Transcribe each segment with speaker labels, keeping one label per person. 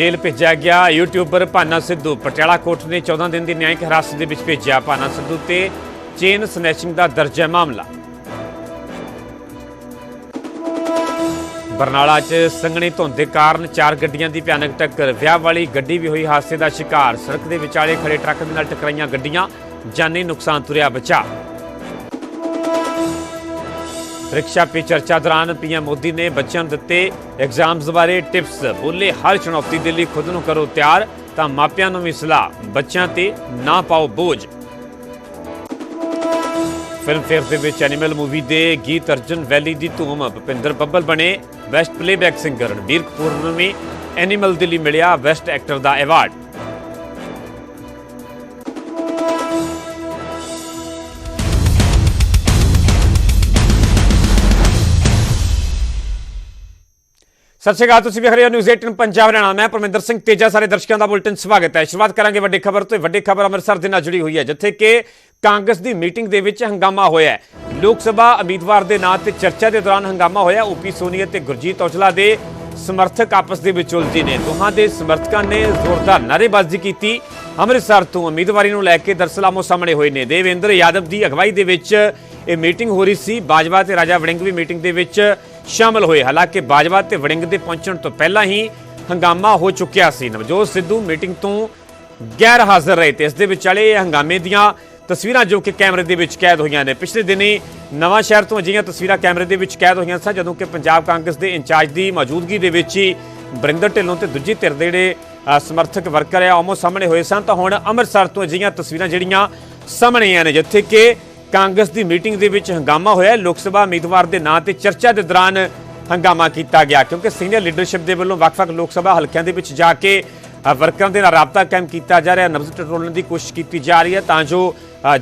Speaker 1: ਜੇਲ੍ਹ ਭੇਜਿਆ ਗਿਆ। YouTuber Bhana Sidhu Patiala court ਨੇ 14 ਦਿਨ ਦੀ ਨਿਆਇਕ ਹਿਰਾਸਤ ਦੇ ਵਿੱਚ ਭੇਜਿਆ ਭਾਨਾ ਸਿੱਧੂ ਤੇ ਚੇਨ ਸਨੈਚਿੰਗ ਦਾ ਦਰਜ ਹੈ ਮਾਮਲਾ। ਬਰਨਾਲਾ 'ਚ ਸੰਘਣੀ ਧੁੰਦ ਦੇ ਕਾਰਨ ਚਾਰ ਗੱਡੀਆਂ ਦੀ ਭਿਆਨਕ ਟੱਕਰ, ਵਿਆਹ ਵਾਲੀ ਗੱਡੀ ਵੀ ਹੋਈ ਹਾਦਸੇ ਦਾ ਸ਼ਿਕਾਰ। ਸੜਕ ਦੇ ਵਿਚਾਲੇ ਖੜੇ ਟਰੱਕ ਦੇ ਨਾਲ ਟਕਰਾਈਆਂ ਗੱਡੀਆਂ, ਜਾਨੀ ਨੁਕਸਾਨ ਤੁਰਿਆ ਬਚਾ ਪ੍ਰੀਖਿਆ ਪੇ ਚਰਚਾ ਦੌਰਾਨ ਪੀਐਮ ਮੋਦੀ ਨੇ ਬੱਚਿਆਂ ਨੂੰ ਦਿੱਤੇ ਐਗਜ਼ਾਮਸ ਬਾਰੇ ਟਿਪਸ ਬੋਲੇ, ਹਰ ਚੁਣੌਤੀ ਦੇ ਲਈ ਖੁਦ ਨੂੰ ਕਰੋ ਤਿਆਰ, ਤਾਂ ਮਾਪਿਆਂ ਨੂੰ ਵੀ ਸਲਾਹ। ਬੱਚਿਆਂ ਤੇ ਨਾ ਪਾਓ ਬੋਝ। ਫਿਲਮ ਫੇਅਰ ਦੇ ਵਿੱਚ ਐਨੀਮਲ ਮੂਵੀ ਦੇ ਗੀਤ ਅਰਜਨ ਵੈਲੀ ਦੀ ਧੂਮ। ਭੁਪਿੰਦਰ ਬੱਬਲ ਬਣੇ best playback singer Ranbir Kapoor ਨੂੰ ਵੀ ਐਨੀਮਲ ਦੇ ਲਈ ਮਿਲਿਆ ਬੈਸਟ ਐਕਟਰ ਦਾ ਐਵਾਰਡ ਸਤਿ ਸ਼੍ਰੀ ਅਕਾਲ, ਤੁਸੀਂ ਵੇਖ ਰਹੇ ਹੋ ਨਿਊਜ਼ 18 ਪੰਜਾਬ ਹਰਿਆਣਾ। ਮੈਂ ਪਰਮਿੰਦਰ ਸਿੰਘ ਤੇਜਾ, ਸਾਰੇ ਦਰਸ਼ਕਾਂ ਦਾ ਬੁਲਟਨ ਸਵਾਗਤ ਹੈ। ਸ਼ੁਰੂਆਤ ਕਰਾਂਗੇ ਵੱਡੀ ਖਬਰ ਤੋਂ। ਵੱਡੀ ਖਬਰ ਅੰਮ੍ਰਿਤਸਰ ਦੇ ਨਾਲ ਜੁੜੀ ਹੋਈ ਹੈ, ਜਿੱਥੇ ਕਿ ਕਾਂਗਰਸ ਦੀ ਮੀਟਿੰਗ ਦੇ ਵਿੱਚ ਹੰਗਾਮਾ ਹੋਇਆ ਹੈ। ਲੋਕ ਸਭਾ ਉਮੀਦਵਾਰ ਦੇ ਨਾਂ ਤੇ ਚਰਚਾ ਦੇ ਦੌਰਾਨ ਹੰਗਾਮਾ ਹੋਇਆ। ਓਪੀ ਸੋਨੀ ਅਤੇ ਗੁਰਜੀਤ ਔਜਲਾ ਦੇ ਸਮਰਥਕ ਆਪਸ ਦੇ ਵਿੱਚ ਉਲਝੇ ਨੇ। ਦੋਹਾਂ ਦੇ ਸਮਰਥਕਾਂ ਨੇ ਜ਼ੋਰਦਾਰ ਨਾਅਰੇਬਾਜ਼ੀ ਕੀਤੀ। ਅੰਮ੍ਰਿਤਸਰ ਤੋਂ ਉਮੀਦਵਾਰੀ ਨੂੰ ਲੈ ਕੇ ਦਰਸਲਾਮੋ ਸਾਹਮਣੇ ਹੋਏ ਨੇ। ਦੇਵੇਂਦਰ ਯਾਦਵ ਦੀ ਅਗਵਾਈ ਦੇ ਵਿੱਚ ਇਹ ਮੀਟਿੰਗ ਹੋ ਰਹੀ ਸੀ। ਬਾਜਵਾ ਤੇ ਰਾਜਾ ਵੜਿੰਗ ਵੀ ਮੀਟਿੰਗ ਦੇ ਵਿੱਚ ਸ਼ਾਮਲ ਹੋਏ। ਹਾਲਾਂਕਿ ਬਾਜਵਾ ਤੇ ਵੜਿੰਗ ਦੇ ਪਹੁੰਚਣ ਤੋਂ ਪਹਿਲਾਂ ਹੀ ਹੰਗਾਮਾ ਹੋ ਚੁੱਕਿਆ ਸੀ। ਨਵਜੋਤ ਸਿੱਧੂ ਮੀਟਿੰਗ ਤੋਂ ਗੈਰ ਹਾਜ਼ਰ ਰਹੇ ਤੇ ਇਸ ਦੇ ਵਿਚਾਲੇ ਇਹ ਹੰਗਾਮੇ ਦੀਆਂ ਤਸਵੀਰਾਂ ਜੋ ਕਿ ਕੈਮਰੇ ਦੇ ਵਿੱਚ ਕੈਦ ਹੋਈਆਂ ਨੇ। ਪਿਛਲੇ ਦਿਨੀ ਨਵਾਂ ਸ਼ਹਿਰ ਤੋਂ ਅਜਿਹੀਆਂ ਤਸਵੀਰਾਂ ਕੈਮਰੇ ਦੇ ਵਿੱਚ ਕੈਦ ਹੋਈਆਂ ਸਨ, ਜਦੋਂ ਕਿ ਪੰਜਾਬ ਕਾਂਗਰਸ ਦੇ ਇੰਚਾਰਜ ਦੀ ਮੌਜੂਦਗੀ ਦੇ ਵਿੱਚ ਹੀ ਬਰਿੰਦਰ ਢਿੱਲੋਂ ਤੇ ਦੂਜੀ ਧਿਰ ਦੇ ਜਿਹੜੇ ਸਮਰਥਕ ਵਰਕਰ ਆ ਆਮੋ ਸਾਹਮਣੇ ਹੋਏ ਸਨ। ਤਾਂ ਹੁਣ ਅੰਮ੍ਰਿਤਸਰ ਤੋਂ ਅਜਿਹੀਆਂ ਤਸਵੀਰਾਂ ਜਿਹੜੀਆਂ ਸਾਹਮਣੇ ਆਈਆਂ ਨੇ, ਜਿੱਥੇ ਕਿ ਕਾਂਗਰਸ ਦੀ ਮੀਟਿੰਗ ਦੇ ਵਿੱਚ ਹੰਗਾਮਾ ਹੋਇਆ। ਲੋਕ ਸਭਾ ਉਮੀਦਵਾਰ ਦੇ ਨਾਂ ਤੇ ਚਰਚਾ ਦੇ ਦੌਰਾਨ ਹੰਗਾਮਾ ਕੀਤਾ ਗਿਆ ਕਿਉਂਕਿ ਸੀਨੀਅਰ ਲੀਡਰਸ਼ਿਪ ਦੇ ਵੱਲੋਂ ਵੱਖ-ਵੱਖ ਲੋਕ ਸਭਾ ਹਲਕਿਆਂ ਦੇ ਵਿੱਚ ਜਾ ਕੇ ਵਰਕਰਾਂ ਦੇ ਨਾਲ ਰਾਬਤਾ ਕਾਇਮ ਕੀਤਾ ਜਾ ਰਿਹਾ। ਨਬਜ਼ ਟਟੋਲਣ ਦੀ ਕੋਸ਼ਿਸ਼ ਕੀਤੀ ਜਾ ਰਹੀ ਹੈ ਤਾਂ ਜੋ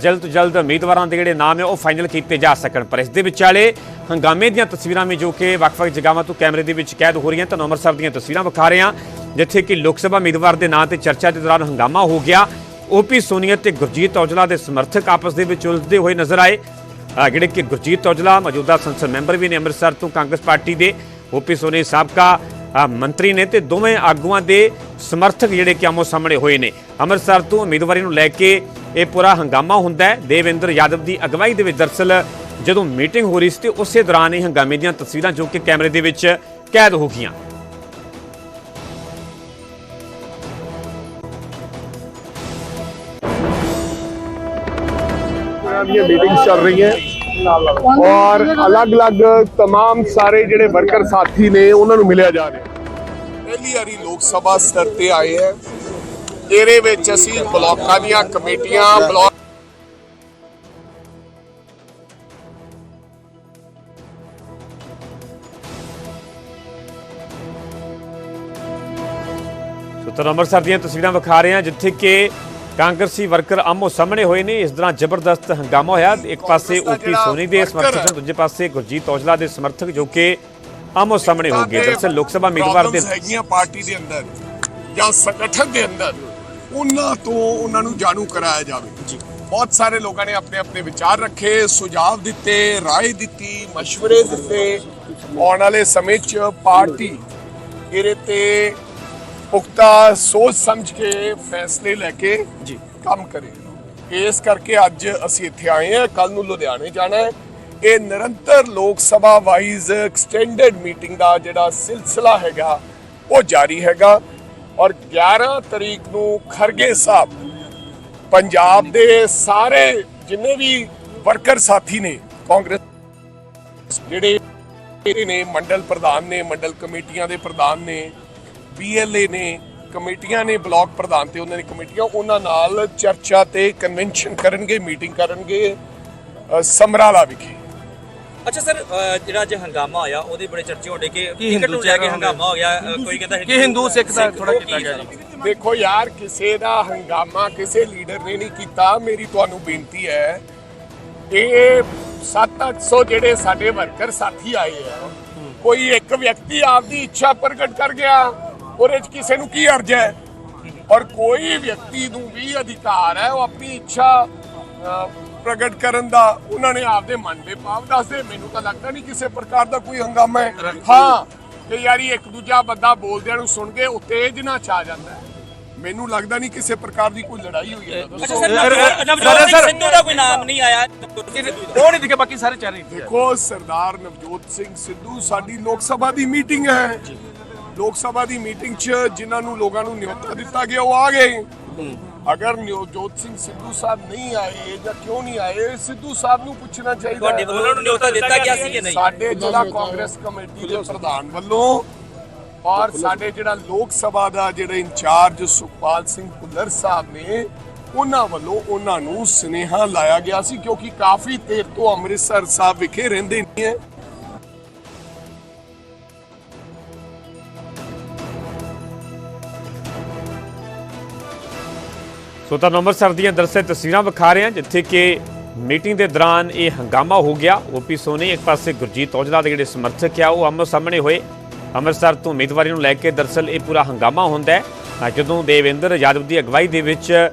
Speaker 1: ਜਲਦ ਤੋਂ ਜਲਦ ਉਮੀਦਵਾਰਾਂ ਦੇ ਜਿਹੜੇ ਨਾਮ ਹੈ ਉਹ ਫਾਈਨਲ ਕੀਤੇ ਜਾ ਸਕਣ। ਪਰ ਇਸ ਦੇ ਵਿਚਾਲੇ ਹੰਗਾਮੇ ਦੀਆਂ ਤਸਵੀਰਾਂ ਵੀ ਜੋ ਕਿ ਵੱਖ-ਵੱਖ ਜਗ੍ਹਾਵਾਂ ਤੋਂ ਕੈਮਰੇ ਦੇ ਵਿੱਚ ਕੈਦ ਹੋ ਰਹੀਆਂ ਤੁਹਾਨੂੰ ਅੰਮ੍ਰਿਤਸਰ ਦੀਆਂ ਤਸਵੀਰਾਂ ਵਿਖਾ ਰਹੇ ਹਾਂ, ਜਿੱਥੇ ਕਿ ਲੋਕ ਸਭਾ ਉਮੀਦਵਾਰ ਦੇ ਨਾਂ ਤੇ ਚਰਚਾ ਦੇ ਦੌਰਾਨ ਹੰਗਾਮਾ ਹੋ ਗਿਆ। ਓਪੀ ਸੋਨੀਆ ਤੇ ਗੁਰਜੀਤ ਔਜਲਾ ਦੇ ਸਮਰਥਕ ਆਪਸ ਦੇ ਵਿੱਚ ਉਲਝਦੇ ਹੋਏ ਨਜ਼ਰ ਆਏ। ਜਿਹੜੇ ਕਿ ਗੁਰਜੀਤ ਔਜਲਾ ਮੌਜੂਦਾ ਸੰਸਦ ਮੈਂਬਰ ਵੀ ਨੇ ਅੰਮ੍ਰਿਤਸਰ ਤੋਂ ਕਾਂਗਰਸ ਪਾਰਟੀ ਦੇ। ਓਪੀ ਸੋਨੀ ਸਾਬਕਾ ਮੰਤਰੀ ਨੇ ਤੇ ਦੋਵੇਂ ਆਗੂਆਂ ਦੇ ਸਮਰਥਕ ਜਿਹੜੇ ਕਿ ਆਮੋ ਸਾਹਮਣੇ ਹੋਏ ਨੇ। ਅੰਮ੍ਰਿਤਸਰ ਤੋਂ ਉਮੀਦਵਾਰੀ ਨੂੰ ਲੈ ਕੇ ਇਹ ਪੂਰਾ ਹੰਗਾਮਾ ਹੁੰਦਾ ਹੈ। ਦੇਵਿੰਦਰ ਯਾਦਵ ਦੀ ਅਗਵਾਈ ਦੇ ਵਿੱਚ ਦਰਸਲ ਜਦੋਂ ਮੀਟਿੰਗ ਹੋ ਰਹੀ ਸੀ ਤੇ ਉਸੇ ਦੌਰਾਨ ਇਹ ਹੰਗਾਮੇ ਦੀਆਂ ਤਸਵੀਰਾਂ ਜੋ ਕਿ ਕੈਮਰੇ ਦੇ ਵਿੱਚ ਕੈਦ ਹੋ ਗਈਆਂ।
Speaker 2: तरह ਦੀਆਂ ਮੀਟਿੰਗਸ ਚੱਲ ਰਹੀਆਂ ਔਰ ਅਲੱਗ-ਅਲੱਗ तमाम ਸਾਰੇ ਜਿਹੜੇ ਵਰਕਰ ਸਾਥੀ ਨੇ ਉਹਨਾਂ ਨੂੰ ਮਿਲਿਆ ਜਾ ਰਿਹਾ
Speaker 3: ਪਹਿਲੀ ਵਾਰੀ ਲੋਕ ਸਭਾ ਸਤਰ ਤੇ ਆਏ ਹੈ ਇਹਦੇ ਵਿੱਚ ਅਸੀਂ ਬਲਾਕਾਂ ਦੀਆਂ ਕਮੇਟੀਆਂ ਬਲਾਕ
Speaker 1: ਸੋ ਤੁਹਾਨੂੰ ਅੰਮ੍ਰਿਤਸਰ ਦੀਆਂ ਤਸਵੀਰਾਂ ਵਿਖਾ ਰਹੇ ਹਾਂ ਜਿੱਥੇ ਕਿ ਕਾਂਗਰਸੀ ਵਰਕਰ ਆਮੋ ਸਾਹਮਣੇ ਹੋਏ ਨੇ। ਇਸ ਤਰ੍ਹਾਂ ਜ਼ਬਰਦਸਤ ਹੰਗਾਮਾ ਹੋਇਆ। ਇੱਕ ਪਾਸੇ ਓਪੀ ਸੋਨੀ ਦੇ ਸਮਰਥਕ ਦੂਜੇ ਪਾਸੇ ਗੁਰਜੀਤ ਔਜਲਾ ਦੇ ਸਮਰਥਕ ਜੋ ਕਿ ਆਮੋ ਸਾਹਮਣੇ ਹੋ ਗਏ। ਦਰਸਲ ਲੋਕ ਸਭਾ ਉਮੀਦਵਾਰ ਦੇ
Speaker 3: ਹੈਗੀਆਂ ਪਾਰਟੀ ਦੇ ਅੰਦਰ ਜਾਂ ਸੰਗਠਨ ਦੇ ਅੰਦਰ। ਉਹਨਾਂ ਤੋਂ ਉਹਨਾਂ ਨੂੰ ਜਾਣੂ ਕਰਾਇਆ ਜਾਵੇ। ਬਹੁਤ ਸਾਰੇ ਲੋਕਾਂ ਨੇ ਆਪਣੇ ਆਪਣੇ ਵਿਚਾਰ ਰੱਖੇ ਸੁਝਾਅ ਦਿੱਤੇ ਰਾਏ ਦਿੱਤੀ مشورے ਦਿੱਤੇ। ਆਉਣ ਵਾਲੇ ਸਮੇਂ 'ਚ ਪਾਰਟੀ ਇਹਦੇ ਤੇ ਪੁਖਤਾ ਸੋਚ ਸਮਝ ਕੇ ਫੈਸਲੇ ਲੈ ਕੇ ਜੀ। ਕੰਮ ਕਰੇ। ਇਸ ਕਰਕੇ ਅੱਜ ਅਸੀਂ ਇੱਥੇ ਆਏ ਹਾਂ ਕੱਲ ਨੂੰ ਲੁਧਿਆਣੇ ਜਾਣਾ ਹੈ। ਇਹ ਨਿਰੰਤਰ Lok Sabha wise extended meeting ਦਾ ਜਿਹੜਾ ਸਿਲਸਿਲਾ ਹੈਗਾ ਉਹ ਜਾਰੀ ਹੈਗਾ। ਔਰ 11 ਤਰੀਕ ਨੂੰ ਖਰਗੇ ਸਾਹਿਬ ਪੰਜਾਬ ਦੇ ਸਾਰੇ ਜਿੰਨੇ ਵੀ ਵਰਕਰ ਸਾਥੀ ਨੇ ਕਾਂਗਰਸ ਜਿਹੜੇ ਨੇ ਮੰਡਲ ਪ੍ਰਧਾਨ ਨੇ ਮੰਡਲ ਕਮੇਟੀਆਂ ਦੇ ਪ੍ਰਧਾਨ ਨੇ ਬੀਐਲਏ ਨੇ ਕਮੇਟੀਆਂ ਨੇ ਬਲਾਕ ਪ੍ਰਧਾਨ ਤੇ ਉਹਨਾਂ ਦੀ ਕਮੇਟੀਆਂ ਉਹਨਾਂ ਨਾਲ ਚਰਚਾ ਤੇ ਕਨਵੈਨਸ਼ਨ ਕਰਨਗੇ ਮੀਟਿੰਗ ਕਰਨਗੇ ਸਮਰਾਲਾ ਵਿਖੇ।
Speaker 4: ਅੱਛਾ ਸਰ ਜਿਹੜਾ ਅੱਜ ਹੰਗਾਮਾ ਹੋਇਆ ਉਹਦੇ ਬੜੇ ਚਰਚੇ ਹੋਣੇ ਕਿ ਟਿਕਟ ਨੂੰ ਲੈ ਕੇ ਹੰਗਾਮਾ ਹੋ ਗਿਆ ਕੋਈ ਕਹਿੰਦਾ
Speaker 5: ਕਿ ਹਿੰਦੂ ਸਿੱਖ ਦਾ
Speaker 4: ਉਹ
Speaker 5: ਕੀਤਾ ਗਿਆ?
Speaker 3: ਦੇਖੋ ਯਾਰ ਕਿਸੇ ਦਾ ਹੰਗਾਮਾ ਕਿਸੇ ਲੀਡਰ ਨੇ ਨਹੀਂ ਕੀਤਾ। ਮੇਰੀ ਤੁਹਾਨੂੰ ਬੇਨਤੀ ਹੈ ਇਹ 7-800 ਜਿਹੜੇ ਸਾਡੇ ਵਰਕਰ ਸਾਥੀ ਆਏ ਆ ਕੋਈ ਇੱਕ ਵਿਅਕਤੀ ਆਪਦੀ ਇੱਛਾ ਪ੍ਰਗਟ ਕਰ ਗਿਆ। ਉਹਦੇ 'ਚ ਕਿਸੇ ਨੂੰ ਕੀ ਅਰਜ਼ ਹੈ? ਔਰ ਕੋਈ ਵਿਅਕਤੀ ਨੂੰ ਵੀ ਅਧਿਕਾਰ ਹੈ ਉਹ ਆਪਣੀ ਇੱਛਾ ਪ੍ਰਗਟ ਕਰਨ ਦਾ ਉਹਨਾਂ ਨੇ ਆਪਦੇ ਮਨ ਦੇ ਭਾਵ ਦੱਸਦੇ। ਮੈਨੂੰ ਤਾਂ ਲੱਗਦਾ ਨਹੀਂ ਕਿਸੇ ਪ੍ਰਕਾਰ ਦਾ ਕੋਈ ਹੰਗਾਮਾ ਹੈ। ਹਾਂ ਕਈ ਵਾਰੀ ਇੱਕ ਦੂਜਾ ਬੰਦਾ ਬੋਲਦਿਆਂ ਨੂੰ ਸੁਣ ਕੇ ਉਤੇਜਨਾ ਚ ਆ ਜਾਂਦਾ ਹੈ। ਮੈਨੂੰ ਲੱਗਦਾ ਨਹੀਂ ਕਿਸੇ ਪ੍ਰਕਾਰ ਦੀ ਕੋਈ ਲੜਾਈ ਹੋਈ ਹੈ।
Speaker 4: ਅੱਛਾ ਸਰ ਨਵਜੋਤ- ਨਵਜੋਤ ਸਿੰਘ ਸਿੱਧੂ ਦਾ ਕੋਈ ਨਾਮ ਨਹੀਂ ਆਇਆ। ਨਵਜੋਤ ਸਿੰਘ ਸਿੱਧੂ ਦਾ।
Speaker 5: ਉਹ ਨਹੀਂ ਦਿਖੇ ਬਾਕੀ ਸਾਰੇ ਚੱਲ ਰਹੇ
Speaker 3: ਦੇਖੋ ਸਰਦਾਰ ਨਵਜੋਤ ਸਿੰਘ ਸਿੱਧੂ ਸਾਡੀ ਲੋਕ ਸਭਾ ਦੀ ਮੀਟਿੰਗ ਹੈ। ਲੋਕ ਸਭਾ ਦੀ ਮੀਟਿੰਗ 'ਚ ਜਿਨ੍ਹਾਂ ਨੂੰ ਲੋਕਾਂ ਨੂੰ ਨਿਯੁਕਤ ਦਿੱਤਾ ਗਿਆ ਉਹ ਆ ਗਏ। ਅਗਰ ਨਵਜੋਤ ਸਿੰਘ ਸਿੱਧੂ ਸਾਹਿਬ ਨਹੀਂ ਆਏ ਜਾਂ ਕਿਉਂ ਨਹੀਂ ਆਏ ਸਿੱਧੂ ਸਾਹਿਬ ਨੂੰ ਪੁੱਛਣਾ ਚਾਹੀਦਾ
Speaker 4: ਤੁਹਾਡੇ ਵੱਲੋਂ ਉਹਨਾਂ ਨੂੰ ਨਿਯੁਕਤ ਦਿੱਤਾ ਗਿਆ ਸੀ ਕਿ ਨਹੀਂ?
Speaker 3: ਸਾਡੇ ਜ਼ਿਲ੍ਹਾ ਕਾਂਗਰਸ ਕਮੇਟੀ ਦੇ ਪ੍ਰਧਾਨ ਵੱਲੋਂ ਔਰ ਸਾਡੇ ਜਿਹੜਾ ਲੋਕ ਸਭਾ ਦਾ ਜਿਹੜਾ ਇੰਚਾਰਜ ਸੁਖਪਾਲ ਸਿੰਘ ਭੁੱਲਰ ਸਾਹਿਬ ਨੇ ਉਹਨਾਂ ਵੱਲੋਂ ਉਹਨਾਂ ਨੂੰ ਸੁਨੇਹਾ ਲਾਇਆ ਗਿਆ ਸੀ ਕਿਉਂਕਿ ਕਾਫੀ ਦੇਰ ਤੋਂ ਅੰਮ੍ਰਿਤਸਰ ਸਾਹਿਬ ਵਿਖੇ ਰਹਿੰਦੇ ਨਹੀਂ
Speaker 1: ਸੋ ਤੁਹਾਨੂੰ ਅੰਮ੍ਰਿਤਸਰ ਦੀਆਂ ਦਰਸੇ ਤਸਵੀਰਾਂ ਵਿਖਾ ਰਹੇ ਹਾਂ, ਜਿੱਥੇ ਕਿ ਮੀਟਿੰਗ ਦੇ ਦੌਰਾਨ ਇਹ ਹੰਗਾਮਾ ਹੋ ਗਿਆ। ਓਪੀ ਸੋਨੀ ਇੱਕ ਪਾਸੇ ਗੁਰਜੀਤ ਔਜਲਾ ਦੇ ਜਿਹੜੇ ਸਮਰਥਕ ਆ, ਉਹ ਆਮੋ ਸਾਹਮਣੇ ਹੋਏ। ਅੰਮ੍ਰਿਤਸਰ ਤੋਂ ਉਮੀਦਵਾਰੀ ਨੂੰ ਲੈ ਕੇ ਦਰਸਲ ਇਹ ਪੂਰਾ ਹੰਗਾਮਾ ਹੁੰਦਾ ਹੈ। ਜਦੋਂ ਦੇਵੇਂਦਰ ਯਾਦਵ ਦੀ ਅਗਵਾਈ ਦੇ ਵਿੱਚ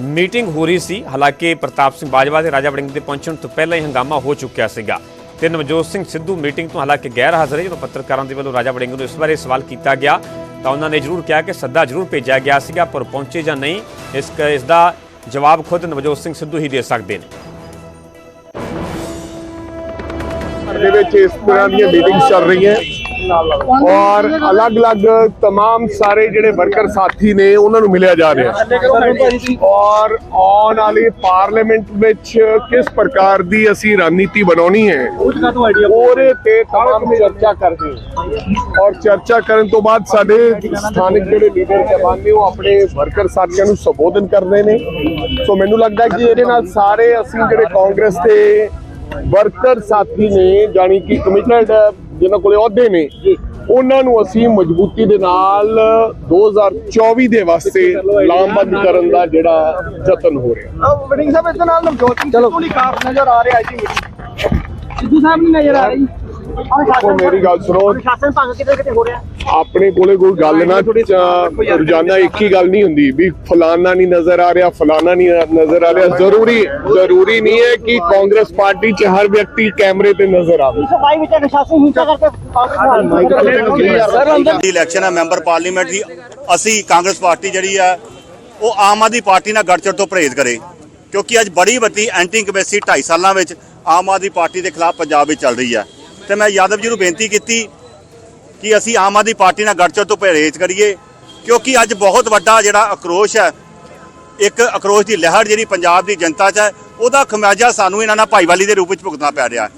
Speaker 1: ਮੀਟਿੰਗ ਹੋ ਰਹੀ ਸੀ, ਹਾਲਾਂਕਿ ਪ੍ਰਤਾਪ ਸਿੰਘ ਬਾਜਵਾ ਦੇ ਰਾਜਾ ਵੜਿੰਗ ਦੇ ਪਹੁੰਚਣ ਤੋਂ ਪਹਿਲਾਂ ਹੀ ਹੰਗਾਮਾ ਹੋ ਚੁੱਕਿਆ ਸੀਗਾ। ਤੇ ਨਵਜੋਤ ਸਿੰਘ ਸਿੱਧੂ ਮੀਟਿੰਗ ਤੋਂ ਹਾਲਾਂਕਿ ਗੈਰ ਹਾਜ਼ਰ ਹੈ, ਜਦੋਂ ਪੱਤਰਕਾਰਾਂ ਦੇ ਵੱਲੋਂ ਰਾਜਾ ਵੜਿੰਗ ਨੂੰ ਇਸ ਬਾਰੇ ਸਵਾਲ ਕੀਤਾ ਗਿਆ। ਤਾਂ ਉਹਨਾਂ ਨੇ ਜ਼ਰੂਰ ਕਿਹਾ ਕਿ ਸੱਦਾ ਜ਼ਰੂਰ ਭੇਜਿਆ ਗਿਆ ਸੀਗਾ, ਪਰ ਪਹੁੰਚੇ ਜਾਂ ਨਹੀਂ, ਇਸ ਇਸ ਦਾ ਜਵਾਬ ਖੁਦ ਨਵਜੋਤ ਸਿੰਘ ਸਿੱਧੂ ਹੀ ਦੇ ਸਕਦੇ ਨੇ।
Speaker 2: ਦੇ ਵਿੱਚ ਇਸ ਤਰ੍ਹਾਂ ਦੀਆਂ ਮੀਟਿੰਗਸ ਚੱਲ ਰਹੀਆਂ। ਔਰ ਅਲੱਗ-ਅਲੱਗ तमाम ਸਾਰੇ ਜਿਹੜੇ ਵਰਕਰ ਸਾਥੀ ਨੇ ਉਹਨਾਂ ਨੂੰ ਮਿਲਿਆ ਜਾ ਰਿਹਾ ਔਰ ਆਉਣ ਵਾਲੀ ਪਾਰਲੀਮੈਂਟ ਵਿੱਚ ਕਿਸ ਪ੍ਰਕਾਰ ਦੀ ਅਸੀਂ ਰਣਨੀਤੀ ਬਣਾਉਣੀ ਹੈ ਉਹਦੇ ਤੇ तमाम ਚਰਚਾ ਕਰਦੇ ਹਾਂ। ਔਰ ਚਰਚਾ ਕਰਨ ਤੋਂ ਬਾਅਦ ਸਾਡੇ ਸਥਾਨਕ ਜਿਹੜੇ ਲੀਡਰ ਸਾਹਿਬਾਨ ਨੇ ਉਹ ਆਪਣੇ ਵਰਕਰ ਸਾਥੀਆਂ ਨੂੰ ਸੰਬੋਧਨ ਕਰਦੇ ਨੇ ਸੋ ਮੈਨੂੰ ਲੱਗਦਾ ਹੈ ਕਿ ਇਹਦੇ ਨਾਲ ਸਾਰੇ ਅਸੀਂ ਜਿਹੜੇ ਕਾਂਗਰਸ ਦੇ ਵਰਕਰ ਸਾਥੀ ਨੇ ਜਾਨੀ ਕਿ ਕਮਿਟਡ ਜਿਨ੍ਹਾਂ ਕੋਲੇ ਅਹੁਦੇ ਨੇ ਉਹਨਾਂ ਨੂੰ ਅਸੀਂ ਮਜ਼ਬੂਤੀ ਦੇ ਨਾਲ 2024 ਦੇ ਵਾਸਤੇ ਲਾਮਬੰਦ ਕਰਨ ਦਾ ਜਿਹੜਾ ਯਤਨ ਹੋ ਰਿਹਾ।
Speaker 6: ਵਡਿੰਗ ਸਾਹਿਬ ਇਸ ਨਾਲ ਨਵਜੋਤ ਸਿੰਘ ਸਿੱਧੂ ਨਹੀਂ ਕਾਫ ਨਜ਼ਰ ਆ ਰਿਹਾ ਜੀ। ਸਿੱਧੂ ਸਾਹਿਬ ਨਹੀਂ ਨਜ਼ਰ ਆ ਰਹੀ।
Speaker 2: ਦੇਖੋ ਮੇਰੀ ਗੱਲ ਸੁਣੋ।
Speaker 6: ਸ਼ਾਸਨ ਭੰਗ ਕਿਤੇ ਕਿਤੇ ਹੋ ਰਿਹਾ।
Speaker 2: ਆਪਣੇ ਕੋਲੇ ਕੋਈ ਗੱਲ ਨਾ ਰੋਜ਼ਾਨਾ ਇੱਕ ਹੀ ਗੱਲ ਨਹੀਂ ਹੁੰਦੀ ਵੀ ਫਲਾਨਾ ਨਹੀਂ ਨਜ਼ਰ ਆ ਰਿਹਾ ਫਲਾਨਾ ਨਹੀਂ ਨਜ਼ਰ ਆ ਰਿਹਾ। ਜ਼ਰੂਰੀ ਜ਼ਰੂਰੀ ਨਹੀਂ ਹੈ ਕਿ ਕਾਂਗਰਸ ਪਾਰਟੀ 'ਚ ਹਰ ਵਿਅਕਤੀ ਕੈਮਰੇ ਤੇ ਨਜ਼ਰ ਆਵੇ।
Speaker 6: ਸਫ਼ਾਈ ਵਿੱਚ ਸ਼ਾਸਨ ਹਿੰਸਾ ਕਰਕੇ
Speaker 7: ਇਲੈਕਸ਼ਨ ਹੈ। ਮੈਂਬਰ ਪਾਰਲੀਮੈਂਟ ਦੀ ਅਸੀਂ ਕਾਂਗਰਸ ਪਾਰਟੀ ਜਿਹੜੀ ਆ ਉਹ ਆਮ ਆਦਮੀ ਪਾਰਟੀ ਨਾਲ ਗੱਠਜੋੜ ਤੋਂ ਪਰਹੇਜ਼ ਕਰੇ। ਕਿਉਂਕਿ ਅੱਜ ਬੜੀ ਵੱਡੀ ਐਂਟੀ ਇੰਕਬੈਸੀ 2.5 ਸਾਲਾਂ ਵਿੱਚ ਆਮ ਆਦਮੀ ਪਾਰਟੀ ਦੇ ਖਿਲਾਫ ਪੰਜਾਬ ਵਿੱਚ ਚੱਲ ਰਹੀ ਹੈ। ਤੇ ਮੈਂ ਯਾਦਵ ਜੀ ਨੂੰ ਬੇਨਤੀ ਕੀਤੀ ਕਿ ਅਸੀਂ ਆਮ ਆਦਮੀ ਪਾਰਟੀ ਨਾਲ ਗੱਠਜੋੜ ਤੋਂ ਪਰਹੇਜ਼ ਕਰੀਏ, ਕਿਉਂਕਿ ਅੱਜ ਬਹੁਤ ਵੱਡਾ ਜਿਹੜਾ ਅਕਰੋਸ਼ ਹੈ, ਇੱਕ ਅਕਰੋਸ਼ ਦੀ ਲਹਿਰ ਜਿਹੜੀ ਪੰਜਾਬ ਦੀ ਜਨਤਾ 'ਚ ਹੈ, ਉਹਦਾ ਖਮਿਆਜਾ ਸਾਨੂੰ ਇਹਨਾਂ ਨਾਲ ਭਾਈਵਾਲੀ ਦੇ ਰੂਪ ਵਿੱਚ ਭੁਗਤਣਾ ਪੈ ਰਿਹਾ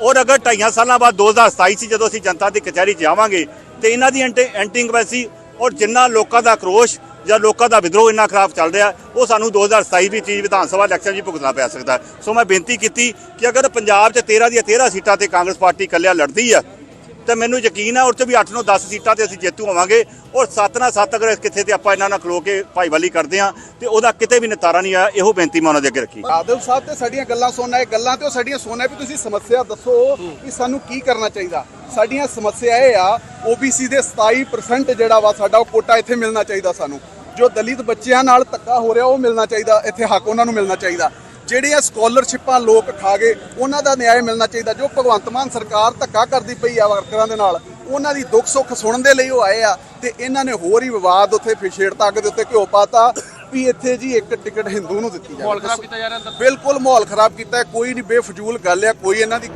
Speaker 7: ਔਰ ਅਗਰ ਢਾਈਆਂ ਸਾਲਾਂ ਬਾਅਦ 2027 ਚ ਜਦੋਂ ਅਸੀਂ ਜਨਤਾ ਦੀ ਕਚਹਿਰੀ 'ਚ ਜਾਵਾਂਗੇ, ਤੇ ਇਹਨਾਂ ਦੀ ਐਂਟੀ ਐਂਟੀ ਇੰਕਵੈਸੀ ਔਰ ਜਿੰਨਾ ਲੋਕਾਂ ਦਾ ਅਕਰੋਸ਼ ਜਾਂ ਲੋਕਾਂ ਦਾ ਵਿਦਰੋਹ ਇੰਨਾ ਖਰਾਬ ਚੱਲ ਰਿਹਾ, ਉਹ ਸਾਨੂੰ 2027 ਵਿੱਚ ਹੀ ਵਿਧਾਨ ਸਭਾ ਇਲੈਕਸ਼ਨ 'ਚ ਭੁਗਤਣਾ ਪੈ ਸਕਦਾ ਸੋ ਮੈਂ ਬੇਨਤੀ ਕੀਤੀ ਕਿ ਅਗਰ ਪੰਜਾਬ 'ਚ 13 ਦੀਆਂ 13 ਸੀਟਾਂ ਤੇ ਕਾਂਗਰਸ ਪਾਰਟੀ ਇਕੱਲਿਆ ਲੜਦੀ ਆ, ਤੇ ਮੈਨੂੰ ਯਕੀਨ ਹੈ ਉਹ 'ਚ ਵੀ 8 ਨੂੰ 10 ਸੀਟਾਂ ਤੇ ਅਸੀਂ ਜੇਤੂ ਹੋਵਾਂਗੇ ਔਰ 7 ਨਾਲ 7 ਅਗਰ ਕਿੱਥੇ ਤੇ ਆਪਾਂ ਇਹਨਾਂ ਨਾਲ ਖਲੋ ਕੇ ਭਾਈਵਾਲੀ ਕਰਦੇ ਆ ਤੇ ਉਹਦਾ ਕਿਤੇ ਵੀ ਨਿਤਾਰਾ ਨਹੀਂ ਆਇਆ ਇਹੋ ਬੇਨਤੀ ਮੈਂ ਉਹਨਾਂ ਦੇ ਅੱਗੇ ਰੱਖੀ।
Speaker 8: ਆਦਮ ਸਾਹਿਬ ਤੇ ਸਾਡੀਆਂ ਗੱਲਾਂ ਸੁਣਨਾ ਇਹ ਗੱਲਾਂ ਤੇ ਉਹ ਸਾਡੀਆਂ ਸੁਣਨਾ ਵੀ ਤੁਸੀਂ ਸਮੱਸਿਆ ਦੱਸੋ ਕਿ ਸਾਨੂੰ ਕੀ ਕਰਨਾ ਚਾਹੀਦਾ। ਸਾਡੀਆਂ ਸਮੱਸਿਆ ਇਹ ਆ OBC ਦੇ 27% ਜਿਹੜਾ ਵਾ ਸਾਡਾ ਉਹ ਕੋਟਾ ਇੱਥੇ ਮਿਲਣਾ ਚਾਹੀਦਾ ਸਾਨੂੰ। ਜੋ ਦਲਿਤ ਬੱਚਿਆਂ ਨਾਲ ਧੱਕਾ ਹੋ ਰਿਹਾ ਉਹ ਮਿਲਣਾ ਚਾਹੀਦਾ ਇੱਥੇ ਹੱਕ ਉਹਨਾਂ ਨੂੰ ਮਿਲਣਾ ਚਾਹੀਦਾ। ਜਿਹੜੀਆਂ ਸਕਾਲਰਸ਼ਿਪਾਂ ਲੋਕ ਖਾ ਗਏ ਉਹਨਾਂ ਦਾ ਨਿਆਂ ਮਿਲਣਾ ਚਾਹੀਦਾ ਜੋ ਭਗਵੰਤ ਮਾਨ ਸਰਕਾਰ ਧੱਕਾ ਕਰਦੀ ਪਈ ਆ ਵਰਕਰਾਂ ਦੇ ਨਾਲ ਉਹਨਾਂ ਦੀ ਦੁੱਖ ਸੁੱਖ ਸੁਣਨ ਦੇ ਲਈ ਉਹ ਆਏ ਆ ਤੇ ਇਹਨਾਂ ਨੇ ਹੋਰ ਹੀ ਵਿਵਾਦ ਉੱਥੇ ਫਿਸ਼ੇੜ ਤੱਕ ਦੇ ਉੱਤੇ ਘਿਓ ਪਾਤਾ ਵੀ ਇੱਥੇ ਜੀ ਇੱਕ ਟਿਕਟ ਹਿੰਦੂ ਨੂੰ ਦਿੱਤੀ ਜਾ ਬਿਲਕੁਲ ਮਾਹੌਲ ਖਰਾਬ ਕੀਤਾ ਕੋਈ ਨਹੀਂ ਬੇਫਜ਼ੂਲ ਗੱਲ ਆ ਕੋਈ ਇਹਨਾਂ ਦੀ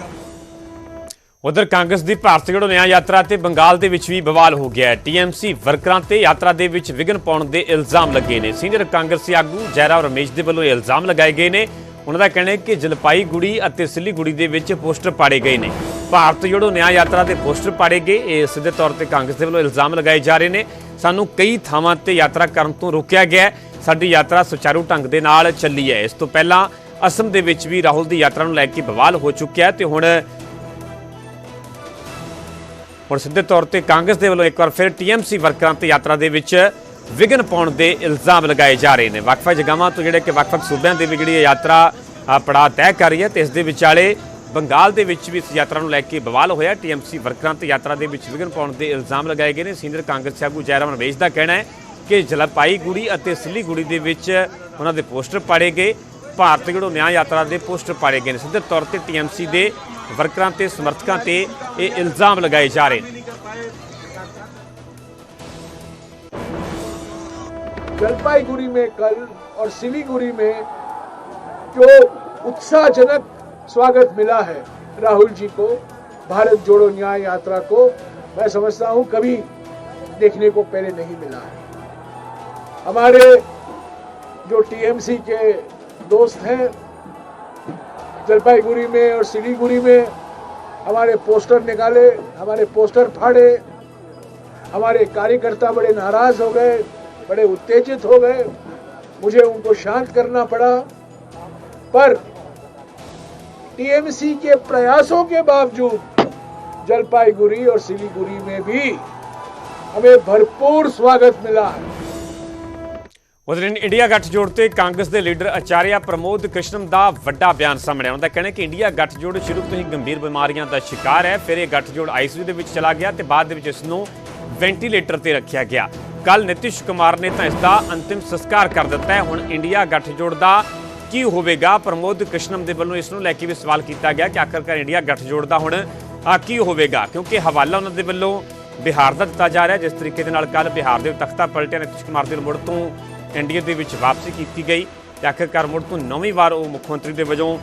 Speaker 1: ਉਧਰ ਕਾਂਗਰਸ ਦੀ ਭਾਰਤ ਜੋੜੋ ਨਿਆਂ ਯਾਤਰਾ ਤੇ ਬੰਗਾਲ ਦੇ ਵਿੱਚ ਵੀ ਬਵਾਲ ਹੋ ਗਿਆ ਹੈ। ਟੀਐਮਸੀ ਵਰਕਰਾਂ ਤੇ ਯਾਤਰਾ ਦੇ ਵਿੱਚ ਵਿਘਨ ਪਾਉਣ ਦੇ ਇਲਜ਼ਾਮ ਲੱਗੇ ਨੇ। ਸੀਨੀਅਰ ਕਾਂਗਰਸੀ ਆਗੂ ਜੈਰਾਵ ਰਮੇਸ਼ ਦੇ ਵੱਲੋਂ ਇਹ ਇਲਜ਼ਾਮ ਲਗਾਏ ਗਏ ਨੇ। ਉਹਨਾਂ ਦਾ ਕਹਿਣਾ ਹੈ ਕਿ ਜਲਪਾਈਗੁੜੀ ਅਤੇ ਸਿੱਲੀਗੁੜੀ ਦੇ ਵਿੱਚ ਪੋਸਟਰ ਪਾੜੇ ਗਏ ਨੇ। ਭਾਰਤ ਜੋੜੋ ਨਿਆਂ ਯਾਤਰਾ ਦੇ ਪੋਸਟਰ ਪਾੜੇ ਗਏ। ਇਹ ਸਿੱਧੇ ਤੌਰ ਤੇ ਕਾਂਗਰਸ ਦੇ ਵੱਲੋਂ ਇਲਜ਼ਾਮ ਲਗਾਏ ਜਾ ਰਹੇ ਨੇ। ਸਾਨੂੰ ਕਈ ਥਾਵਾਂ ਤੇ ਯਾਤਰਾ ਕਰਨ ਤੋਂ ਰੋਕਿਆ ਗਿਆ ਸਾਡੀ ਯਾਤਰਾ ਸੁਚਾਰੂ ਢੰਗ ਦੇ ਨਾਲ ਚੱਲੀ ਹੈ। ਇਸ ਤੋਂ ਪਹਿਲਾਂ ਅਸਮ ਦੇ ਵਿੱਚ ਵੀ ਰਾਹੁਲ ਦੀ ਯਾਤਰਾ ਨੂੰ ਲੈ ਕੇ ਬਵਾਲ ਹੋ ਚੁੱਕਿਆ ਹੈ ਤੇ ਹੁਣ ਹੁਣ ਸਿੱਧੇ ਤੌਰ ਤੇ ਕਾਂਗਰਸ ਦੇ ਵੱਲੋਂ ਇੱਕ ਵਾਰ ਫਿਰ ਟੀਐਮਸੀ ਵਰਕਰਾਂ ਤੇ ਯਾਤਰਾ ਦੇ ਵਿੱਚ ਵਿਘਨ ਪਾਉਣ ਦੇ ਇਲਜ਼ਾਮ ਲਗਾਏ ਜਾ ਰਹੇ ਨੇ। ਵੱਖ-ਵੱਖ ਜਗ੍ਹਾਵਾਂ ਤੋਂ ਜਿਹੜੇ ਕਿ ਵੱਖ-ਵੱਖ ਸੂਬਿਆਂ ਦੇ ਵੀ ਜਿਹੜੀ ਇਹ ਯਾਤਰਾ ਅ, ਪੜਾਅ ਤੈਅ ਕਰ ਰਹੀ ਹੈ ਤੇ ਇਸ ਦੇ ਵਿਚਾਲੇ ਬੰਗਾਲ ਦੇ ਵਿੱਚ ਵੀ ਇਸ ਯਾਤਰਾ ਨੂੰ ਲੈ ਕੇ ਬਵਾਲ ਹੋਇਆ। ਟੀਐਮਸੀ ਵਰਕਰਾਂ ਤੇ ਯਾਤਰਾ ਦੇ ਵਿੱਚ ਵਿਘਨ ਪਾਉਣ ਦੇ ਇਲਜ਼ਾਮ ਲਗਾਏ ਗਏ ਨੇ। ਸੀਨੀਅਰ ਕਾਂਗਰਸ ਆਗੂ ਜੈਰਾਮ ਰਵੇਸ਼ ਦਾ ਕਹਿਣਾ ਹੈ ਕਿ ਜਲਪਾਈਗੁੜੀ ਅਤੇ ਸਿੱਲੀਗੁੜੀ ਦੇ ਵਿੱਚ ਉਹਨਾਂ ਦੇ ਪੋਸਟਰ ਪਾੜੇ ਗਏ। ਭਾਰਤ ਜੋੜੋ ਨਿਆਂ ਯਾਤਰਾ ਦੇ ਪੋਸਟਰ ਪਾੜੇ ਗਏ ਨੇ ਸਿੱਧੇ ਤੌਰ ਤੇ ਟੀਐਮਸੀ ਦੇ ਵਰਕਰਾਂ ਤੇ ਸਮਰਥਕਾਂ ਤੇ ਇਹ ਇਲਜ਼ਾਮ ਲਗਾਏ ਜਾ ਰਹੇ ਨੇ
Speaker 5: जलपाईगुड़ी में कल और सिलीगुड़ी में जो उत्साहजनक स्वागत मिला है राहुल जी को भारत जोड़ो न्याय यात्रा को मैं समझता हूं कभी देखने को पहले नहीं मिला है हमारे जो टीएमसी के दोस्त हैं, जलपाईगुड़ी में और सिलीगुड़ी में। हमारे पोस्टर निकाले, हमारे पोस्टर फाड़े। हमारे कार्यकर्ता बड़े नाराज़ हो गए, बड़े उत्तेजित हो गए। मुझे उनको शांत करना पड़ा। पर टीएमसी के प्रयासों के बावजूद जलपाईगुड़ी और सिलीगुड़ी में भी हमें भरपूर स्वागत मिला है।
Speaker 1: ਉਧਰ ਇੰਡੀਆ ਗੱਠਜੋੜ ਤੇ ਕਾਂਗਰਸ ਦੇ ਲੀਡਰ ਆਚਾਰਿਆ ਪ੍ਰਮੋਦ ਕ੍ਰਿਸ਼ਨਮ ਦਾ ਵੱਡਾ ਬਿਆਨ ਸਾਹਮਣੇ ਆਉਂਦਾ ਕਹਿਣਾ ਕਿ ਇੰਡੀਆ ਗੱਠਜੋੜ ਸ਼ੁਰੂ ਤੋਂ ਹੀ ਗੰਭੀਰ ਬਿਮਾਰੀਆਂ ਦਾ ਸ਼ਿਕਾਰ ਹੈ। ਫਿਰ ਇਹ ਗੱਠਜੋੜ ਆਈਸੀਯੂ ਦੇ ਵਿੱਚ ਚਲਾ ਗਿਆ ਤੇ ਬਾਅਦ ਦੇ ਵਿੱਚ ਇਸ ਨੂੰ ਵੈਂਟੀਲੇਟਰ ਤੇ ਰੱਖਿਆ ਗਿਆ। ਕੱਲ ਨਿਤਿਸ਼ ਕੁਮਾਰ ਨੇ ਤਾਂ ਇਸ ਦਾ ਅੰਤਿਮ ਸੰਸਕਾਰ ਕਰ ਦਿੱਤਾ ਹੈ। ਹੁਣ ਇੰਡੀਆ ਗੱਠਜੋੜ ਦਾ ਕੀ ਹੋਵੇਗਾ? ਪ੍ਰਮੋਦ ਕ੍ਰਿਸ਼ਨਮ ਦੇ ਵੱਲੋਂ ਇਸ ਨੂੰ ਲੈ ਕੇ ਵੀ ਸਵਾਲ ਕੀਤਾ ਗਿਆ ਕਿ ਆਖਰਕਾਰ ਇੰਡੀਆ ਗੱਠਜੋੜ ਦਾ ਹੁਣ ਕੀ ਹੋਵੇਗਾ? ਕਿਉਂਕਿ ਹਵਾਲਾ ਉਹਨਾਂ ਦੇ ਵੱਲੋਂ ਬਿਹਾਰ ਦਾ ਦਿੱਤਾ ਜਾ ਰਿਹਾ ਜਿਸ ਤਰੀਕੇ ਦੇ ਨਾਲ ਕੱਲ ਬਿਹਾਰ ਦੇ ਤਖਤਾ ਪਲਟਿਆ ਨਿਤਿਸ਼ ਕੁਮਾਰ ਦੇ ਮੁੜ ਤੋਂ ਐਨਡੀਏ ਦੇ ਵਿੱਚ ਵਾਪਸੀ ਕੀਤੀ ਗਈ ਤੇ ਆਖਿਰਕਾਰ ਮੁੜ ਤੋਂ ਨੌਵੀਂ ਵਾਰ ਉਹ ਮੁੱਖ ਮੰਤਰੀ ਦੇ ਵਜੋਂ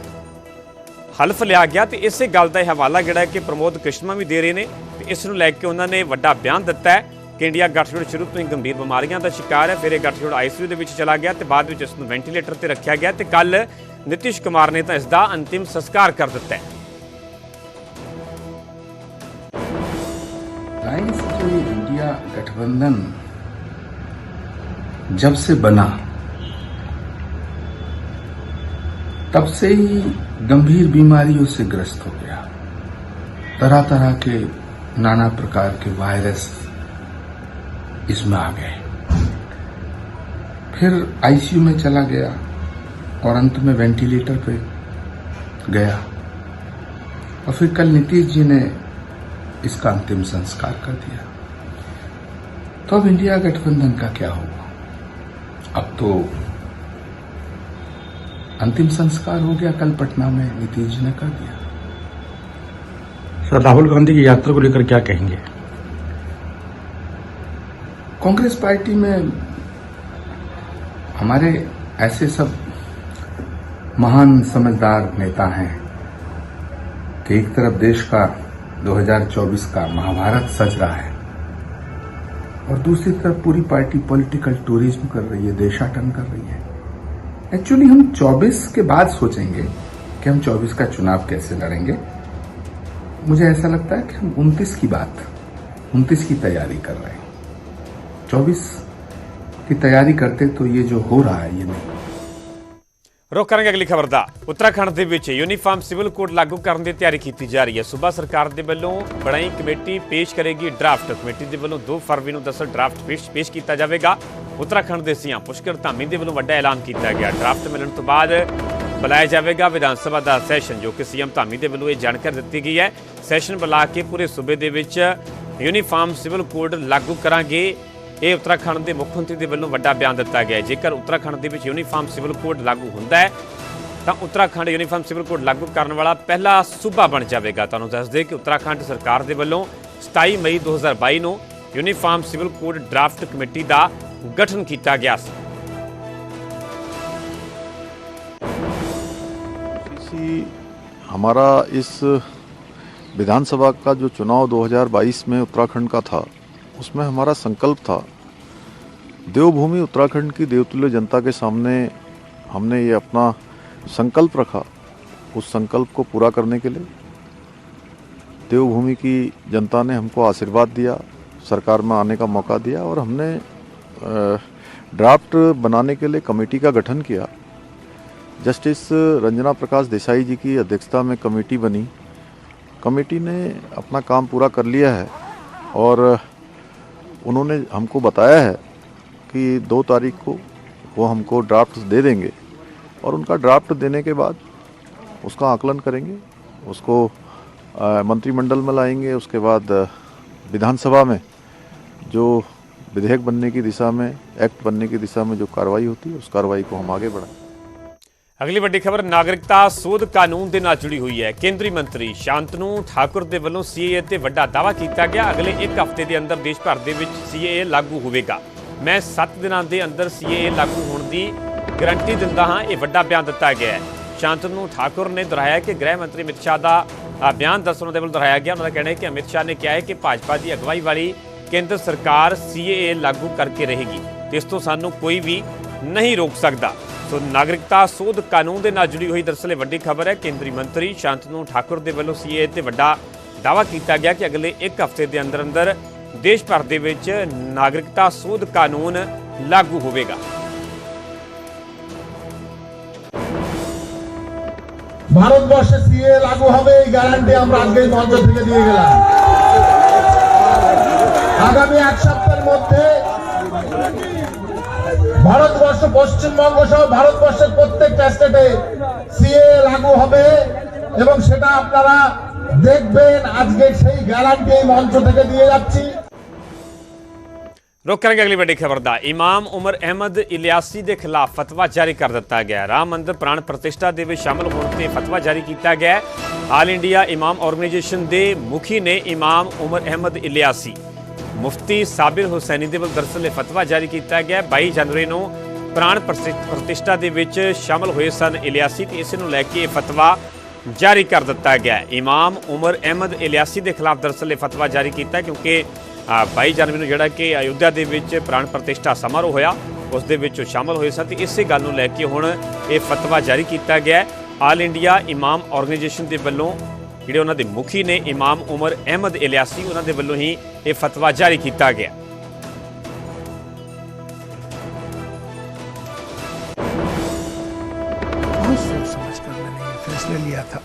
Speaker 1: ਹਲਫ ਲਿਆ ਗਿਆ ਤੇ ਇਸੇ ਗੱਲ ਦਾ ਇਹ ਹਵਾਲਾ ਜਿਹੜਾ ਕਿ ਪ੍ਰਮੋਦ ਕ੍ਰਿਸ਼ਨਾ ਵੀ ਦੇ ਰਹੇ ਨੇ ਤੇ ਇਸ ਨੂੰ ਲੈ ਕੇ ਉਹਨਾਂ ਨੇ ਵੱਡਾ ਬਿਆਨ ਦਿੱਤਾ ਹੈ ਕਿ ਇੰਡੀਆ ਗੱਠਜੋੜ ਸ਼ੁਰੂ ਤੋਂ ਹੀ ਗੰਭੀਰ ਬਿਮਾਰੀਆਂ ਦਾ ਸ਼ਿਕਾਰ ਹੈ, ਫਿਰ ਇਹ ਗੱਠਜੋੜ ਆਈਸੀਯੂ ਦੇ ਵਿੱਚ ਚਲਾ ਗਿਆ ਤੇ ਬਾਅਦ ਵਿੱਚ ਇਸ ਨੂੰ ਵੈਂਟੀਲੇਟਰ ਤੇ ਰੱਖਿਆ ਗਿਆ ਤੇ ਕੱਲ ਨਿਤਿਸ਼ ਕੁਮਾਰ ਨੇ ਤਾਂ ਇਸ ਦਾ ਅੰਤਿਮ ਸੰਸਕਾਰ ਕਰ ਦਿੱਤਾ
Speaker 9: जब से बना, तब से ही गंभीर बीमारियों से ग्रस्त हो गया। तरह तरह के नाना प्रकार के वायरस इसमें आ गए। फिर आईसीयू में चला गया और अंत में वेंटिलेटर पे गया। और फिर कल नीतीश जी ने इसका अंतिम संस्कार कर दिया। तो अब इंडिया गठबंधन का क्या होगा? तो अंतिम संस्कार हो गया कल पटना में नीतीश जी ने कर दिया।
Speaker 10: सर राहुल गांधी की यात्रा को लेकर क्या कहेंगे?
Speaker 9: कांग्रेस पार्टी में हमारे ऐसे सब महान समझदार नेता हैं कि एक तरफ़ देश का 2024 का महाभारत सज रहा है और दूसरी तरफ़ पूरी पार्टी पॉलिटिकल टूरिज़्म कर रही है, देशाटन कर रही है। एक्चुअली हम 24 के बाद सोचेंगे कि हम 24 का चुनाव कैसे लड़ेंगे। मुझे ऐसा लगता है कि हम 29 की बात 29 की तैयारी कर रहे हैं। 24 की तैयारी करते तो ये जो हो रहा है, ये नहीं।
Speaker 1: ਰੁਕ ਕਰਾਂਗੇ ਅਗਲੀ ਖਬਰ ਦਾ। ਉੱਤਰਾਖੰਡ ਦੇ ਵਿੱਚ ਯੂਨੀਫਾਰਮ ਸਿਵਲ ਕੋਡ ਲਾਗੂ ਕਰਨ ਦੀ ਤਿਆਰੀ ਕੀਤੀ ਜਾ ਰਹੀ ਹੈ। ਸੂਬਾ ਸਰਕਾਰ ਦੇ ਵੱਲੋਂ ਬਣਾਈ ਕਮੇਟੀ ਪੇਸ਼ ਕਰੇਗੀ ਡਰਾਫਟ। ਕਮੇਟੀ ਦੇ ਵੱਲੋਂ 2 ਫਰਵਰੀ ਨੂੰ ਦਸਲ ਡਰਾਫਟ ਪੇਸ਼ ਪੇਸ਼ ਕੀਤਾ ਜਾਵੇਗਾ। ਉੱਤਰਾਖੰਡ ਦੇ ਸੀਐਮ ਪੁਸ਼ਕਰ ਧਾਮੀ ਦੇ ਵੱਲੋਂ ਵੱਡਾ ਐਲਾਨ ਕੀਤਾ ਗਿਆ। ਡਰਾਫਟ ਮਿਲਣ ਤੋਂ ਬਾਅਦ ਬੁਲਾਇਆ ਜਾਵੇਗਾ ਵਿਧਾਨ ਸਭਾ ਦਾ ਸੈਸ਼ਨ, ਜੋ ਕਿ ਸੀਐਮ ਧਾਮੀ ਦੇ ਵੱਲੋਂ ਇਹ ਜਾਣਕਾਰੀ ਦਿੱਤੀ ਗਈ ਹੈ। ਸੈਸ਼ਨ ਬੁਲਾ ਕੇ ਪੂਰੇ ਸੂਬੇ ਦੇ ਵਿੱਚ ਯੂਨੀਫਾਰਮ ਸਿਵਲ ਕੋਡ ਲਾਗੂ ਕਰਾਂਗੇ। ਇਹ ਉੱਤਰਾਖੰਡ ਦੇ ਮੁੱਖ ਮੰਤਰੀ ਦੇ ਵੱਲੋਂ ਵੱਡਾ ਬਿਆਨ ਦਿੱਤਾ ਗਿਆ ਹੈ ਜੇਕਰ ਉੱਤਰਾਖੰਡ ਦੇ ਵਿੱਚ ਯੂਨੀਫਾਰਮ ਸਿਵਲ ਕੋਡ ਲਾਗੂ ਹੁੰਦਾ ਹੈ ਤਾਂ ਉੱਤਰਾਖੰਡ ਯੂਨੀਫਾਰਮ ਸਿਵਲ ਕੋਡ ਲਾਗੂ ਕਰਨ ਵਾਲਾ ਪਹਿਲਾ ਸੂਬਾ ਬਣ ਜਾਵੇਗਾ ਤੁਹਾਨੂੰ ਦੱਸ ਦੇ ਕਿ ਉੱਤਰਾਖੰਡ ਸਰਕਾਰ ਦੇ ਵੱਲੋਂ 27 ਮਈ 2022 ਨੂੰ uniform civil code draft committee ਦਾ ਗਠਨ ਕੀਤਾ ਗਿਆ ਸੀ
Speaker 11: सी हमारा इस विधानसभा का जो चुनाव 2022 में उत्तराखंड का था उसमें हमारा संकल्प था। देवभूमि उत्तराखंड की देवतुल्य जनता के सामने हमने ये अपना संकल्प रखा, उस संकल्प को पूरा करने के लिए। देवभूमि की जनता ने हमको आशीर्वाद दिया, सरकार में आने का मौका दिया और हमने ड्राफ्ट बनाने के लिए कमेटी का गठन किया। जस्टिस रंजना प्रकाश देसाई जी की अध्यक्षता में कमेटी बनी। कमेटी ने अपना काम पूरा कर लिया है और उन्होंने हमको बताया है कि दो तारीख को वो हमको ड्राफ्ट दे देंगे और उनका ड्राफ्ट देने के बाद उसका आकलन करेंगे, उसको मंत्रिमंडल में लाएँगे, उसके बाद विधानसभा में जो विधेयक बनने की दिशा में, एक्ट बनने की दिशा में जो कार्रवाई होती है, उस कार्रवाई को हम आगे बढ़ाएँ
Speaker 1: ਅਗਲੀ ਵੱਡੀ ਖਬਰ ਨਾਗਰਿਕਤਾ ਸੋਧ ਕਾਨੂੰਨ ਦੇ ਨਾਲ ਜੁੜੀ ਹੋਈ ਹੈ। ਕੇਂਦਰੀ ਮੰਤਰੀ ਸ਼ਾਂਤਨੂ ਠਾਕੁਰ ਦੇ ਵੱਲੋਂ ਸੀਏਏ ਤੇ ਵੱਡਾ ਦਾਅਵਾ ਕੀਤਾ ਗਿਆ। ਅਗਲੇ ਇੱਕ ਹਫ਼ਤੇ ਦੇ ਅੰਦਰ ਦੇਸ਼ ਭਰ ਦੇ ਵਿੱਚ ਸੀਏਏ ਲਾਗੂ ਹੋਵੇਗਾ। ਮੈਂ 7 ਦਿਨਾਂ ਦੇ ਅੰਦਰ ਸੀਏਏ ਲਾਗੂ ਹੋਣ ਦੀ ਗਰੰਟੀ ਦਿੰਦਾ ਹਾਂ। ਇਹ ਵੱਡਾ ਬਿਆਨ ਦਿੱਤਾ ਗਿਆ ਹੈ। ਸ਼ਾਂਤਨੂ ਠਾਕੁਰ ਨੇ ਦੁਹਰਾਇਆ ਕਿ ਗ੍ਰਹਿ ਮੰਤਰੀ ਅਮਿਤ ਸ਼ਾਹ ਦਾ ਅ, ਬਿਆਨ ਦਰਸਣ ਦੇ ਵੱਲ ਦੁਹਰਾਇਆ ਗਿਆ। ਉਹਨਾਂ ਦਾ ਕਹਿਣਾ ਹੈ ਕਿ ਅਮਿਤ ਸ਼ਾਹ ਨੇ ਕਿਹਾ ਹੈ ਕਿ ਭਾਜਪਾ ਦੀ ਅਗਵਾਈ ਵਾਲੀ ਕੇਂਦਰ ਸਰਕਾਰ ਸੀਏਏ ਲਾਗੂ ਕਰਕੇ ਰਹੇਗੀ। ਇਸ ਤੋਂ ਸਾਨੂੰ ਕੋਈ ਵੀ ਨਹੀਂ ਰੋਕ ਸਕਦਾ। ਸੋ ਨਾਗਰਿਕਤਾ ਸੋਧ ਕਾਨੂੰਨ ਦੇ ਨਾਲ ਜੁੜੀ ਹੋਈ ਦਰਅਸਲ ਇਹ ਵੱਡੀ ਖਬਰ ਹੈ ਕੇਂਦਰੀ ਮੰਤਰੀ ਸ਼ਾਂਤਨੂ ਠਾਕੁਰ ਦੇ ਵੱਲੋਂ ਸੀਏਏ ਤੇ ਵੱਡਾ ਦਾਅਵਾ ਕੀਤਾ ਗਿਆ ਕਿ ਅਗਲੇ ਇੱਕ ਹਫ਼ਤੇ ਦੇ ਅੰਦਰ ਅੰਦਰ ਦੇਸ਼ ਭਰ ਦੇ ਵਿੱਚ ਨਾਗਰਿਕਤਾ ਸੋਧ ਕਾਨੂੰਨ ਲਾਗੂ ਹੋਵੇਗਾ
Speaker 6: ভারতবর্ষে সিএ লাগু হবে এই গ্যারান্টি আমরা আজকে এই মঞ্চ থেকে দিয়ে গেলাম আগামী এক সপ্তাহের মধ্যে भारतवर्ष पश्चिम बंग सह भारतवर्ष प्रत्येक स्टेटे सी ए लागू होता আপনারা দেখবেন। আজকে সেই গ্যারান্টি এই মঞ্চ থেকে দিয়ে
Speaker 1: रुक करेंगे अगली बड़ी खबर का इमाम उमर अहमद इलियासी के खिलाफ फतवा जारी कर दिता गया राम मंदिर प्राण प्रतिष्ठा के शामिल होने से फतवा जारी किया गया आल इंडिया इमाम ऑर्गनाइजेशन के मुखी ने इमाम उमर अहमद इलियासी। ਮੁਫਤੀ ਸਾਬਿਰ ਹੁਸੈਨੀ ਦੇ ਵੱਲ ਦਰਸਲ ਇਹ ਫਤਵਾ ਜਾਰੀ ਕੀਤਾ ਗਿਆ ਹੈ। 22 ਜਨਵਰੀ ਨੂੰ ਪ੍ਰਾਣ ਪ੍ਰਤਿ- ਪ੍ਰਤਿਸ਼ਠਾ ਦੇ ਵਿੱਚ ਸ਼ਾਮਲ ਹੋਏ ਸਨ ਇਲਿਆਸੀ ਤੇ ਇਸ ਨੂੰ ਲੈ ਕੇ ਇਹ ਫਤਵਾ ਜਾਰੀ ਕਰ ਦਿੱਤਾ ਗਿਆ ਇਮਾਮ ਉਮਰ ਅਹਿਮਦ ਇਲਿਆਸੀ ਦੇ ਖਿਲਾਫ ਦਰਸਲ ਇਹ ਫਤਵਾ ਜਾਰੀ ਕੀਤਾ ਕਿਉਂਕਿ ਅ, 22 ਜਨਵਰੀ ਨੂੰ ਜਿਹੜਾ ਕਿ ਅਯੁੱਧਿਆ ਦੇ ਵਿੱਚ ਪ੍ਰਾਣ ਪ੍ਰਤਿਸ਼ਠਾ ਸਮਾਰੋਹ ਹੋਇਆ ਉਸ ਦੇ ਵਿੱਚ ਸ਼ਾਮਲ ਹੋਏ ਸਨ ਤੇ ਇਸੇ ਗੱਲ ਨੂੰ ਲੈ ਕੇ ਹੁਣ ਇਹ ਫਤਵਾ ਜਾਰੀ ਕੀਤਾ ਗਿਆ ਆਲ ਇੰਡੀਆ ਇਮਾਮ ਆਰਗੇਨਾਈਜੇਸ਼ਨ ਦੇ ਵੱਲੋਂ ਜਿਹੜੇ ਉਹਨਾਂ ਦੇ ਮੁਖੀ ਨੇ ਇਮਾਮ ਉਮਰ ਅਹਿਮਦ ਇਲਿਆਸੀ ਉਹਨਾਂ ਦੇ ਵੱਲੋਂ ਹੀ ਇਹ ਫਤਵਾ ਜਾਰੀ ਕੀਤਾ ਗਿਆ
Speaker 5: बहुत सोच समझ कर मैंने ये फैसला लिया था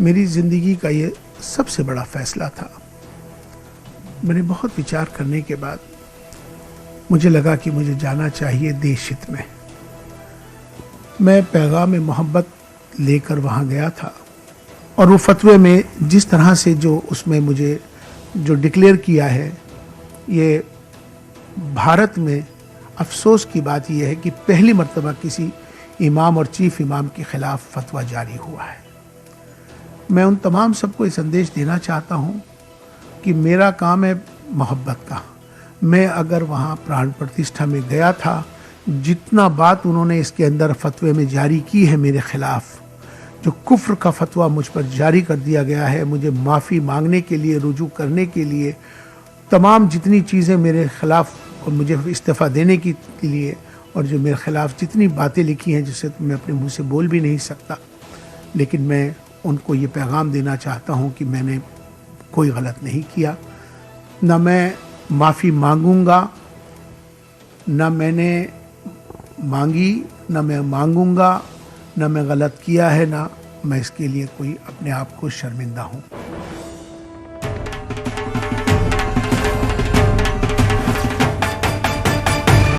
Speaker 5: मेरी ज़िंदगी का ये सबसे बड़ा फैसला था मैंने बहुत विचार करने के बाद मुझे लगा कि मुझे जाना चाहिए देश हित में मैं पैगाम मोहब्बत लेकर वहाँ गया था और वो फतवे में जिस तरह से जो उसमें मुझे जो डिक्लेयर किया है, ये भारत में अफसोस की बात यह है कि पहली मर्तबा किसी इमाम और चीफ इमाम के खिलाफ फतवा जारी हुआ है। मैं उन तमाम सबको ये संदेश देना चाहता हूँ कि मेरा काम है मोहब्बत का। मैं अगर वहाँ प्राण प्रतिष्ठा में गया था, जितना बात उन्होंने इसके अंदर फतवे में जारी की है मेरे खिलाफ जो कुफ्र का फतवा मुझ पर जारी कर दिया गया है, मुझे माफ़ी मांगने के लिए, रुजू करने के लिए, तमाम जितनी चीज़ें मेरे खिलाफ और मुझे इस्तीफ़ा देने की लिए और जो मेरे खिलाफ जितनी बातें लिखी हैं जिसे तो मैं अपने मुँह से बोल भी नहीं सकता। लेकिन मैं उनको ये पैगाम देना चाहता हूँ कि मैंने कोई गलत नहीं किया। न मैं माफ़ी मांगूँगा, न मैंने मांगी, न मैं मांगूँगा न मैं गलत किया है ना मैं इसके लिए कोई अपने आप को शर्मिंदा हूँ